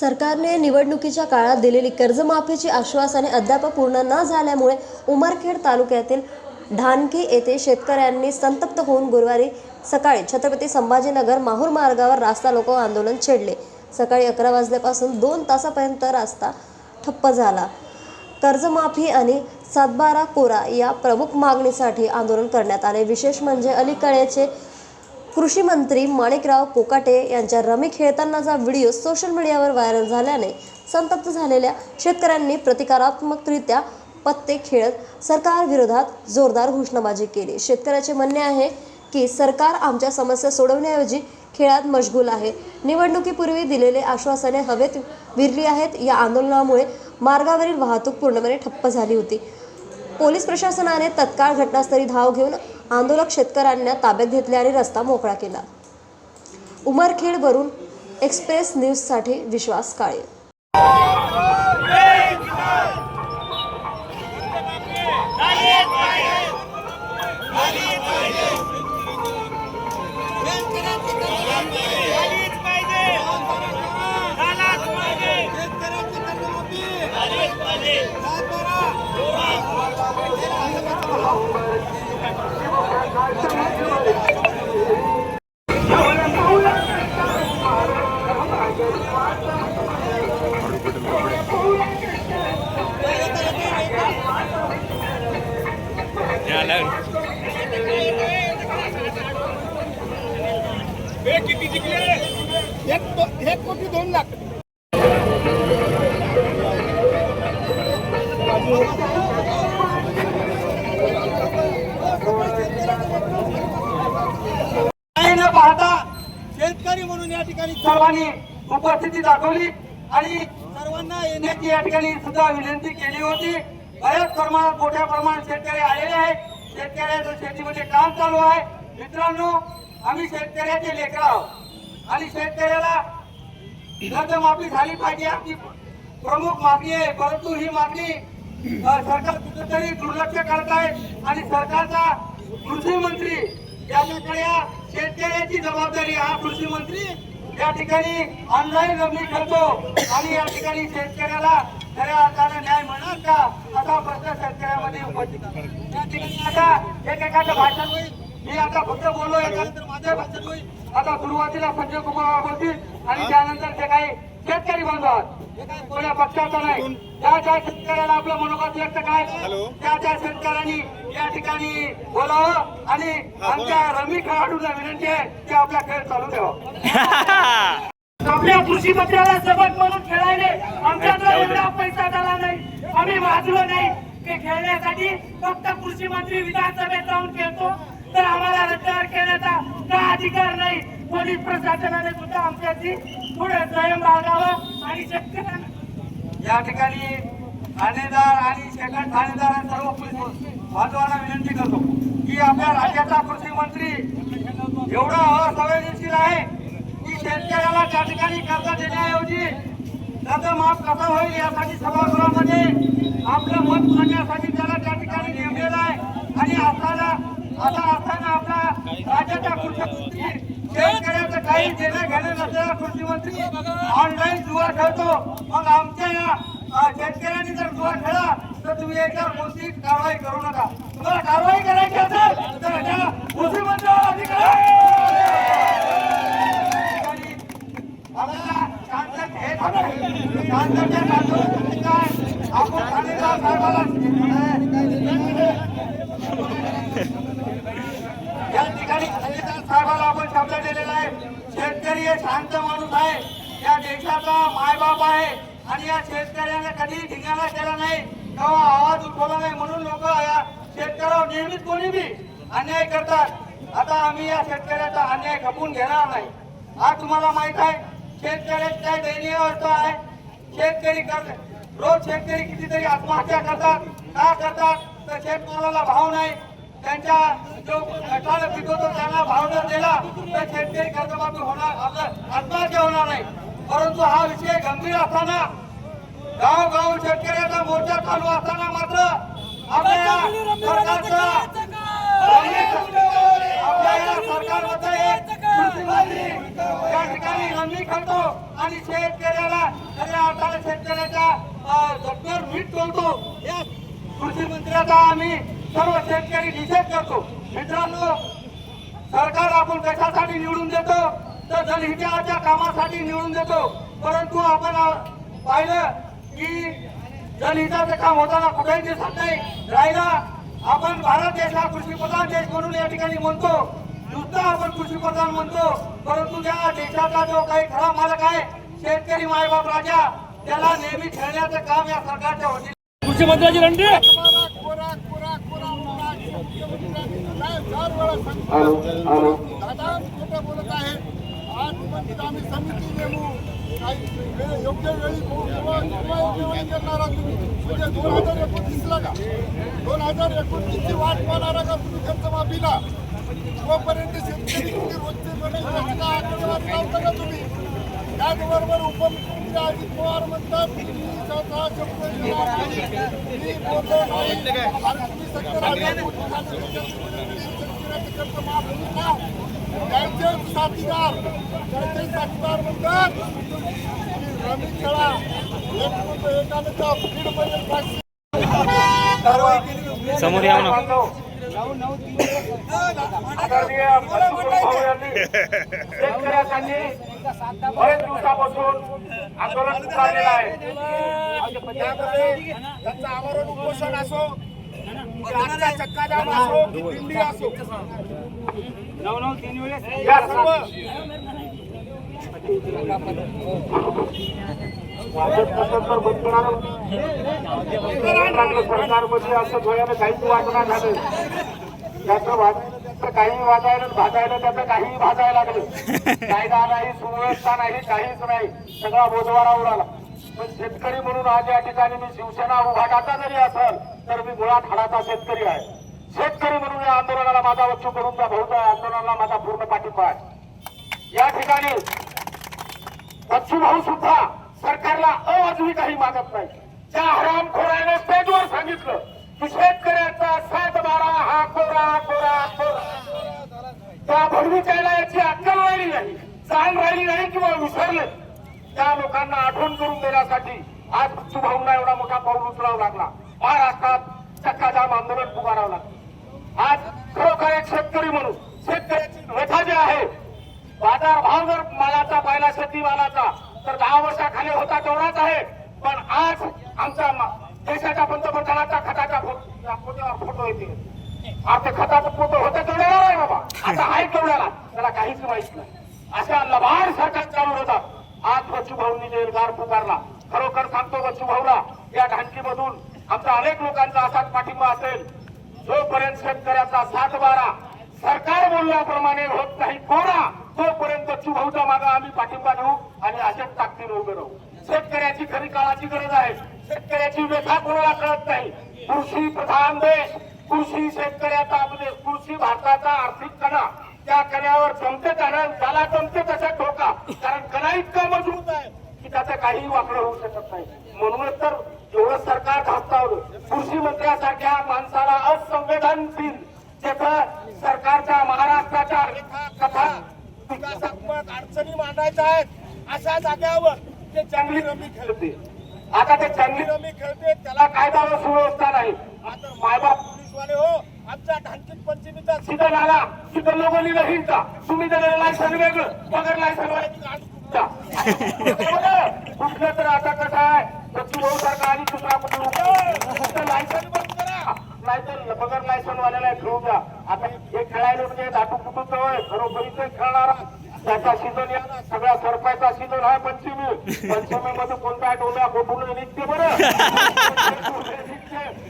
सरकारने निवडणुकीच्या काळात दिलेली कर्जमाफीची आश्वासने अद्याप पूर्ण न झाल्यामुळे उमरखेड तालुक्यातील ढानकी येथे शेतकऱ्यांनी संतप्त होऊन गुरुवारी सकाळी छत्रपती संभाजीनगर माहूर मार्गावर रास्ता लोक आंदोलन छेडले. सकाळी अकरा वाजल्यापासून दोन तासापर्यंत रास्ता ठप्प झाला. कर्जमाफी आणि सातबारा कोरा या प्रमुख मागणीसाठी आंदोलन करण्यात आले. विशेष म्हणजे अलीकडेचे कृषी मंत्री माणिकराव कोकाटे यांच्या रमी खेळतानाचा व्हिडिओ सोशल मीडियावर व्हायरल झाल्याने संतप्त झालेल्या शेतकऱ्यांनी प्रतिकारात्मकरित्या पत्ते खेळत सरकारविरोधात जोरदार घोषणाबाजी केली. शेतकऱ्याचे म्हणणे आहे की सरकार आमच्या समस्या सोडवण्याऐवजी खेळात मशगूल आहे. निवडणुकीपूर्वी दिलेले आश्वासने हवेत विरली आहेत. या आंदोलनामुळे मार्गावरील वाहतूक पूर्णपणे ठप्प झाली होती. पोलीस प्रशासनाने तत्काळ घटनास्थळी धाव घेऊन आंदोलक शेतकऱ्यांना ताब्यात घेतले आणि रस्ता मोकळा केला. उमरखेडवरून एक्सप्रेस न्यूजसाठी विश्वास काळे. एक कोटी दोन लाख. या ठिकाणी सर्वांनी उपस्थिती दाखवली आणि सर्वांना येण्याची या ठिकाणी सुद्धा विनंती केली होती. बऱ्याच प्रमाणात मोठ्या प्रमाणात शेतकरी आलेले आहेत. शेतकऱ्याचं शेतीमध्ये काम चालू आहे. मित्रांनो आम्ही शेतकऱ्याचे लेकर आहोत. आणि शेतकऱ्याला कर्जमाफी झाली पाहिजे. आमची प्रमुख मागणी आहे. परंतु ही मागणी सरकार कुठेतरी दुर्लक्ष करत आहे. आणि सरकारचा कृषी मंत्री याच्याकडे शेतकऱ्याची जबाबदारी हा कृषी मंत्री. या ठिकाणी ऑनलाईन रमी करतो आणि या ठिकाणी शेतकऱ्याला खऱ्या अर्थाने न्याय मिळणार का? असा प्रश्न शेतकऱ्यामध्ये उपस्थित. या ठिकाणी आता एकेकाचं भाषण होईल. मी आता फक्त बोललो याच्यानंतर माझं भाषण होईल. आता सुरुवातीला संजय कुमार बोलतील आणि त्यानंतर ते काही शेतकरी हे काही कोण्या पक्षाचा नाही. त्या त्या शेतकऱ्याला आपलं मनोगत व्यक्त काय त्या त्या शेतकऱ्यांनी या ठिकाणी बोलावं आणि आमच्या रमी खेळाडूंना विनंती आहे की आपला खेळ चालू ठेवा. आपल्या कृषी मंत्र्याला सबक म्हणून खेळायले आमच्याकडे एवढा पैसा झाला नाही. आम्ही वाचलो नाही. ते खेळण्यासाठी फक्त कृषी मंत्री विधानसभेत जाऊन खेळतो. तर आम्हाला रद्दार केल्याचा का अधिकार नाही? पोलीस प्रशासनाने सुद्धा आमच्याशी थोडं संयम बाळगावं आणि शेतकऱ्यांना या ठिकाणी ठाणेदार आणि सेकंड ठाणेदार सर्व पोलीस बांधवांना विनंती करतो की आपल्या राज्याचा कृषी मंत्री एवढा असंवेदनशील आहे की शेतकऱ्याला त्या ठिकाणी कर्ज देण्याऐवजी कर्ज माफ कसा होईल यासाठी सभागृहामध्ये आपलं मत मांडण्यासाठी त्याला त्या ठिकाणी नेमलेलं आहे. आणि असताना आता असताना आपला राज्याचा कृषी शेतकऱ्याचं काही देणं घेणं नसलेला कृषी मंत्री ऑनलाईन जुवा खेळतो. मग आमच्या या शेतकऱ्यांनी जर जुवा खेळा तर तुम्ही याच्यावर कोणतीच कारवाई करू नका तुम्हाला कारवाई करायची असेल तर त्या कृषी मंत्र्यावर अधिकार आहे. आपल्याला शांतता हे थांबा. शांत काय? आपण ठाणेदार साहेबाला या ठिकाणी साहेबाला आपण शब्द दिलेला आहे शेतकरी हे शांत माणूस आहे या देशाचा मायबाप आहे आणि या शेतकऱ्याने कधीही धिंगाणा केला नाही किंवा आवाज उठवला नाही म्हणून लोक या शेतकऱ्यावर नेहमीच कोणी बी अन्याय करतात. आता आम्ही या शेतकऱ्याचा अन्याय खपून घेणार नाही. आज तुम्हाला माहीत आहे शेतकऱ्याची काय दयनीय अवस्था आहे? शेतकरी कर रोज शेतकरी कितीतरी आत्महत्या करतात. का करतात? तर शेतमालाला भाव नाही. त्यांच्या जो गटाला पिकवतो त्यांना भाव जर दिला तर शेतकरी कर्जमाफी होणार आत्महत्या होणार नाही. परंतु हा विषय गंभीर असताना गाव गाव शेतकऱ्याचा मोर्चा चालू असताना मात्र आपल्या सरकारचं आपल्या या सरकारमध्ये ठिकाणी आणि शेतकऱ्याला खऱ्या अर्थाने शेतकऱ्याच्या अं, जखमेवर मीठ तोडतो या कृषी मंत्र्याचा आम्ही सर्व शेतकरी निषेध करतो. मित्रांनो सरकार आपण कशासाठी निवडून देतो? तर जनहिताच्या कामासाठी निवडून देतो. परंतु आपण पाहिलं की जनहिताचं काम होताना कुठेही दिसत नाही. राहिला आपण भारत देश हा कृषी प्रधान देश म्हणून या ठिकाणी म्हणतो. नुसतं आपण कृषी प्रधान म्हणतो. परंतु त्या देशाचा जो काही खरा मालक आहे शेतकरी मायबाप राजा त्याला नेहमी खेळण्याचं काम या सरकारच्या वतीने कृषी मंत्र्याची रंडी दादा खोटं बोलत आहे? आज म्हणजे आम्ही समिती नेमू. काही वेळ- योग्य वेळी केव्हा केव्हा करणारा तुम्ही. म्हणजे दोन हजार एकोणतीसला का? दोन हजार एकोणतीसची वाट पाहणारा का तुम्ही खर्च माफीला तोपर्यंत शेतकरी किती रोजचे बने याचा आकडेवारी लावता का तुम्ही? त्याचबरोबर उपमुख्यमंत्री अजित पवार म्हणतात की मी स्वतः शब्द दिला नाही. कर्ज माफ होईल ना? त्यांचे साथीदार त्यांचे साथीदार म्हणतात रमी खेळा एक रुपये एकाने त्या भीडमध्ये पाचशे कारवाई केली समोर या आदरणीय बंधू भाऊ यांनी शेतकऱ्यांसाठी बरेच दिवसापासून आंदोलन पुकारलेलं आहे. त्यामध्ये त्यांचं आमरण उपोषण असो चक्काजाम असो दिंडी असो. या सर्व. सरकारमध्ये असं डोळ्यानं काहीच वाटणार झालं. त्याचं वाटायला काही वाजायला भाजायला त्याचं काही भाजायला लागलं. कायदा नाही सुव्यवस्था नाही काहीच नाही. सगळा बोजवारा उडाला. पण शेतकरी म्हणून आज या ठिकाणी मी शिवसेना उभाटाचा जरी असेल तर मी मुळात हाडाचा शेतकरी आहे. शेतकरी म्हणून या आंदोलनाला माझा वचू करून त्या भाऊच्या आंदोलनाला माझा पूर्ण पाठिंबा आहे. या ठिकाणी बच्चू भाऊ सुद्धा सरकारला अवाजवी काही मागत नाही. त्या हरामखोराने स्टेजवर सांगितलं की शेतकऱ्याचा सात बारा हा कोरा कोरा कोरा. त्या भडवीच्याला याची अक्कल राहिली नाही चाल राहिली नाही किंवा विसरले. त्या लोकांना आठवण करून देण्यासाठी आज बच्चू भाऊंना एवढा मोठा पाऊल उचलावा लागला. महाराष्ट्रात चक्काजाम आंदोलन पुकारावं लागलं. आज खरोखर एक शेतकरी म्हणून शेतकऱ्याची व्यथा जी आहे बाजार भाव जर मालाचा पाहिला शेतीमालाचा तर दहा वर्षाखाली होता तेवढाच आहे. पण आज आमच्या देशाच्या पंतप्रधानाचा खताचा फोटो येते. आता खताचा फोटो होता तेवढ्याला नाही बाबा. आता आहे तेवढ्याला. त्याला काहीच माहीत नाही. अशा लबाड सरकार चालू होतात आज बच्चू जेलगार जे पुकारला खरोखर सांगतो वचूभाऊला या ढांकीमधून आमचा अनेक लोकांचा असाच पाठिंबा असेल. जोपर्यंत शेतकऱ्याचा सात बारा सरकार बोलल्याप्रमाणे होत नाही कोणा तोपर्यंत बच्चू भाऊच्या मागे आम्ही पाठिंबा देऊ आणि अशाच ताकदीने उभे राहू. शेतकऱ्याची खरी काळाची गरज आहे. शेतकऱ्याची व्यथा कोणाला कळत नाही. कृषी प्रधान देश कृषी शेतकऱ्याचा आपले कृषी भारताचा आर्थिक कणा. त्या कण्यावर जमते कारण त्याला जमते तसा ठोका. कारण कणा इतका मजबूत आहे की त्याचं काही वाकडं होऊ शकत नाही. म्हणूनच तर एवढं सरकार धास्तावलं कृषी मंत्र्यासारख्या माणसाला असंवेदनशील तिथं सरकारच्या महाराष्ट्राच्या कथा विकासात्मक अडचणी मांडायच्या आहेत अशा जाग्यावर ते चांगली रमी खेळते. आता ते चांगली रमी खेळते त्याला कायदा व सुव्यवस्था नाही. आता मायबाप पोलीसवाले हो आमच्या ढांकीत पंचमीचा सीझन आला तिथं लोगोली लिहिलं तुम्ही दिलेलं लायसन वेगळं बगर लायसन कुठलं तर आता कसं आहे? बच्चू सरकार आणि दुसरा कुठं लायसन बंद करा. नाहीतर बगर लायसन वाल्याला खेळू द्या आता हे खेळायला म्हणजे दाटू कुटू जवळ? खरोखरीच खेळणारा. त्याचा सीझन या सगळ्या सरपायचा सीझन आहे पंचमी. पंचमी मध्ये कोणत्या डोम्या गोठून निघते बरं.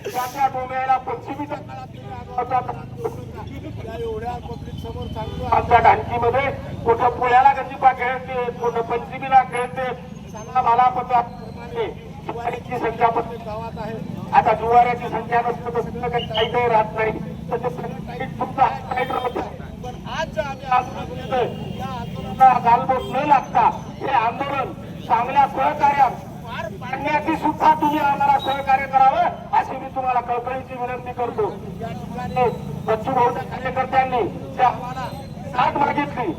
त्याच्या डोम्याला पंचमीच्या एवढ्या पब्लिक समोर सांगतो आमच्या ढांकीमध्ये कुठं पुण्याला गंजीपा खेळते कुठं पंचमीला खेळते. मला पण संख्या पण गावात आहे आता जुवाऱ्याची संख्या नसतं तर सगळं काही काही राहत नाही. तर ते सगळं काही तुमचं हायलाईटमध्ये पण आज जे आम्ही आंदोलन केलंय त्या आंदोलनाला गालबोट न लागता हे आंदोलन चांगल्या सहकार्यात पार पाडण्याची सुद्धा तुम्ही आम्हाला सहकार्य करावं अशी मी तुम्हाला कळकळीची विनंती करतो. या ठिकाणी बच्चू भाऊच्या कार्यकर्त्यांनी जे आम्हाला साथ मागितली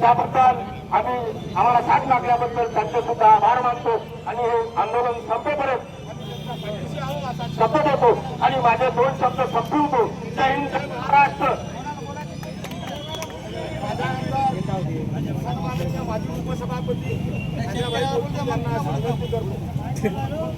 त्याबद्दल आम्ही आम्हाला साथ मागल्याबद्दल त्यांचे सुद्धा आभार मानतो. आणि हे आंदोलन संपेपर्यंत शपथ होतो आणि माझे दोन शब्द संपवतो. जय हिंद महाराष्ट्र. सन्माननीय माजी उपसभापती करतो.